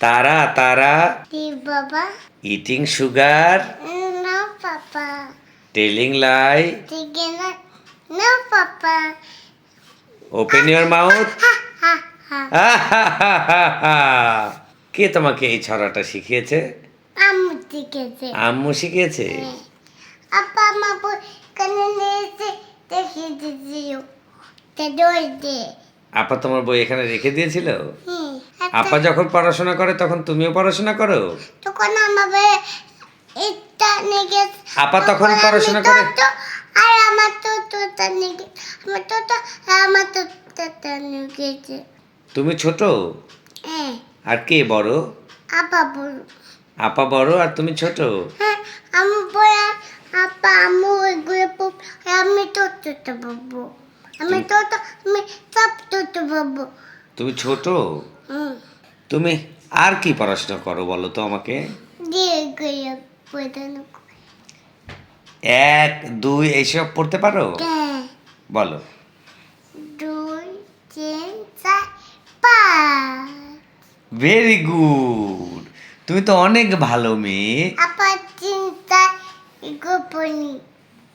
তারা তারা। baba. Eating sugar No papa. Telling lie No papa. Open your mouth. কে তোমাকে এই ছড়াটা শিখিয়েছে? আম্মু sih. আম্মু শিখিয়েছে Apa mampu kena nasi দেখি দিদিও তে দই দে। আপা তোমার বই এখানে রেখে দিয়েছিল? হুম। আপা যখন পড়াশোনা করে তখন তুমিও পড়াশোনা করো? তখন আমাকে এটা নেগে আপা তখন পড়াশোনা করে? আর আমার তো তোটা নেগে আমার তো তো আমার তো তোটা নেগেছে। তুমি ছোট? হ্যাঁ। আর কে বড়? আপা বল আপা বড় আর তুমি ছোট? হ্যাঁ আমি বলা আপা আমু এগুলো পপ আমি তো তোটা বাবু আমি তো তো আমি সব তোটা বাবু তুমি ছোট? তুমি আর কি পড়াশোনা করো বলো তো আমাকে? এক দুই এইসব পড়তে পারো? হ্যাঁ। বলো। দুই তিন চার পাঁচ। ভেরি গুড তুমি তো অনেক ভালো মেয়ে। আবার গোপনী